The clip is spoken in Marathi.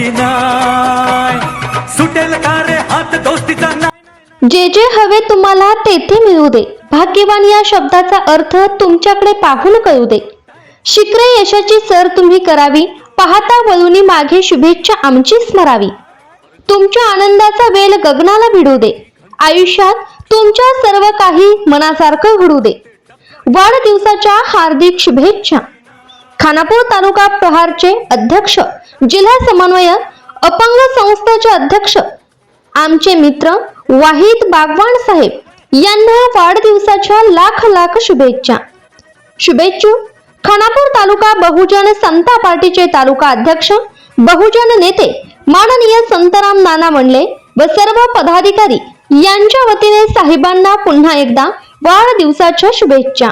नाय सुटेल का रे हात दोस्तीचा नाय जे जे हवे तुम्हाला तेथे मिळू दे. भाग्यवान या शब्दाचा अर्थ तुमच्याकडे पाहून कळू दे. शिखरे यशाची सर तुम्ही करावी. पाहता वळूनी मागे शुभेच्छा आमची स्मरावी. तुमच्या आनंदाचा वेल गगनाला भिडू दे. आयुष्यात तुमच्या सर्व काही मनासारखं घडू दे. वाढदिवसाच्या हार्दिक शुभेच्छा. खानापूर तालुका प्रहारचे अध्यक्ष जिल्हा समन्वयक अपंग संस्थेचे अध्यक्ष आमचे मित्र वाहिद बागवान साहेब यांना वाढदिवसाच्या लाख लाख शुभेच्छा. शुभेच्छू खानापूर तालुका बहुजन समता पार्टीचे तालुका अध्यक्ष बहुजन नेते माननीय संतराम नाना मंडले व सर्व पदाधिकारी यांच्या वतीने साहेबांना पुन्हा एकदा वाढदिवसाच्या शुभेच्छा.